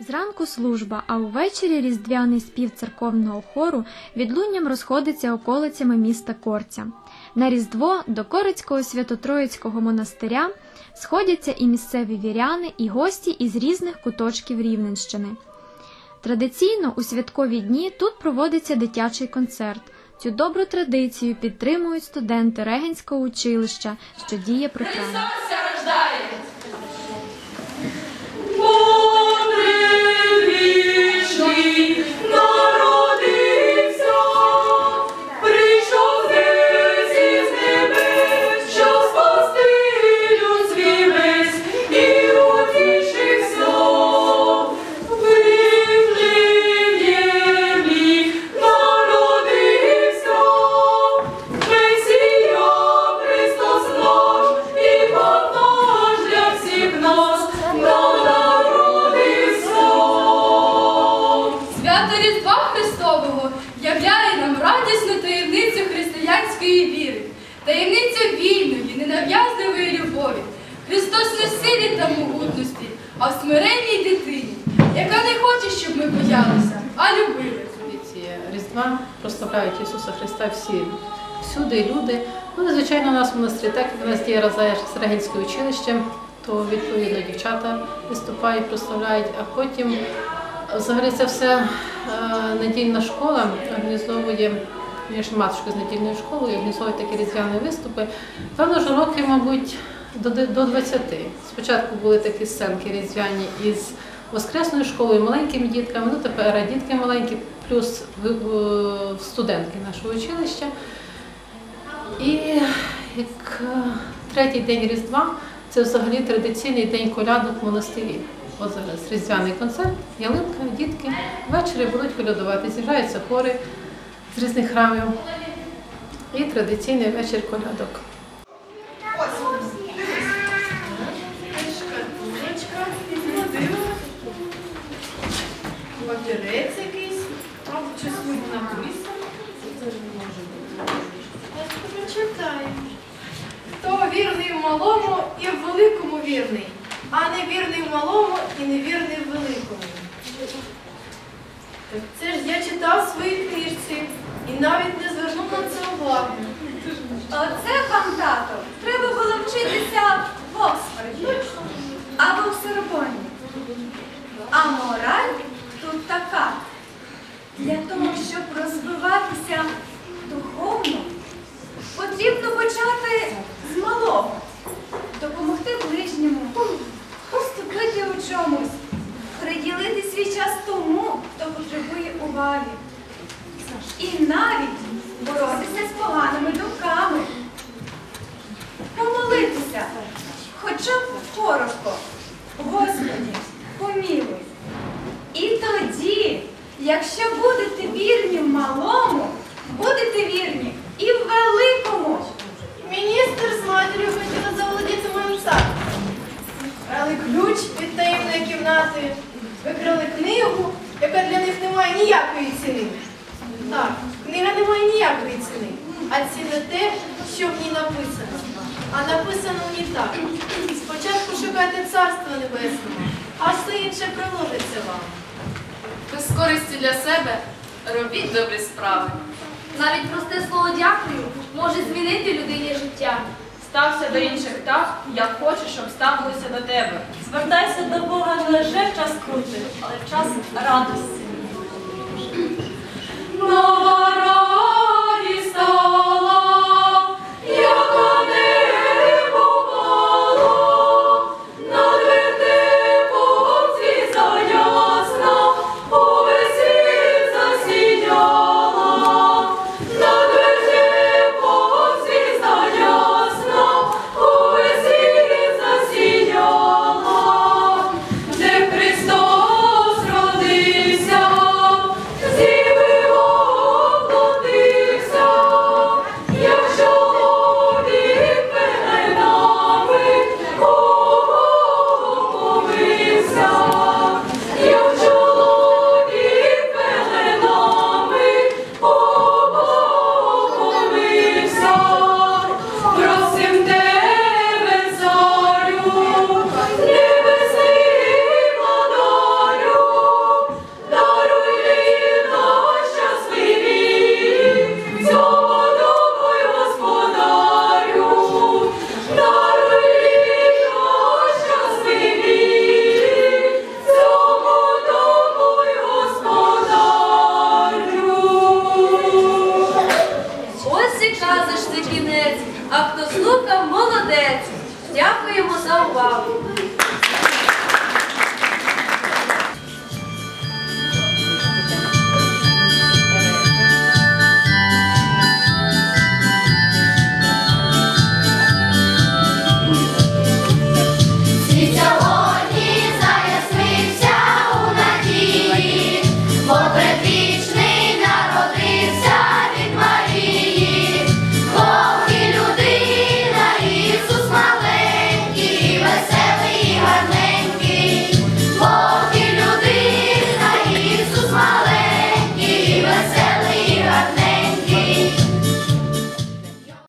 Зранку служба, а увечері різдвяний спів церковного хору відлунням розходиться околицями міста Корця. На Різдво до Корицького Свято-Троїцького монастиря сходяться і місцеві віряни, і гості із різних куточків Рівненщини. Традиційно у святкові дні тут проводиться дитячий концерт. Цю добру традицію підтримують студенти Регенського училища, що діє при храмі. Християнської віри, таємницю вільної, ненав'язливої любові. Христос не в силі та могутності, а в смиренній дитині, яка не хоче, щоб ми боялися, а любили. Різдва прославляють Ісуса Христа всі, всюди люди. Ну, звичайно, у нас в монастирі, так як у нас діє Регенське училище, то відповідно дівчата виступають, прославляють, а потім взагалі це все е, недільна школа організовує. Я ж матушка з недільною школою, організовують такі різдвяні виступи. Певно ж роки, мабуть, до, до 20. Спочатку були такі сценки різдвяні із воскресною школою, маленькими дітками, ну тепер дітки маленькі, плюс студентки нашого училища. І як е, третій день Різдва це взагалі традиційний день колядок в монастирі. От зараз різдвяний концерт, ялинка, дітки. Ввечері будуть колядувати, з'їжджаються хори з різних храмів. І традиційний вечір колядок. Папірець якийсь, мабуть, щось тут написано. Це ж не. Хто вірний в малому і в великому вірний, а не вірний в малому і не вірний в великому. Це ж я читав в своїй книжці і навіть не звернув на це уваги. Оце вам, тато, треба було вчитися в Оксфорді або в сербоні. А мораль тут така. Для того, щоб розвиватися якщо будете вірні в малому, будете вірні і в великому. Міністр з матір'ю хотіли заволодіти моїм садом. Брали ключ від таємної кімнати, викрали книгу, яка для них не має ніякої ціни. Так, книга не має ніякої ціни, а ціни те, що в ній написано. А написано в ній так. Спочатку шукайте царство небесного, а все інше приложиться вам. Без користі для себе робіть добрі справи. Навіть просте слово дякую може змінити людині життя. Стався до інших так, як хочеш, щоб ставилися до тебе. Звертайся до Бога не лише в час крути, але в час радості. Нова кінець, а хто слухав, молодець. Дякуємо за увагу.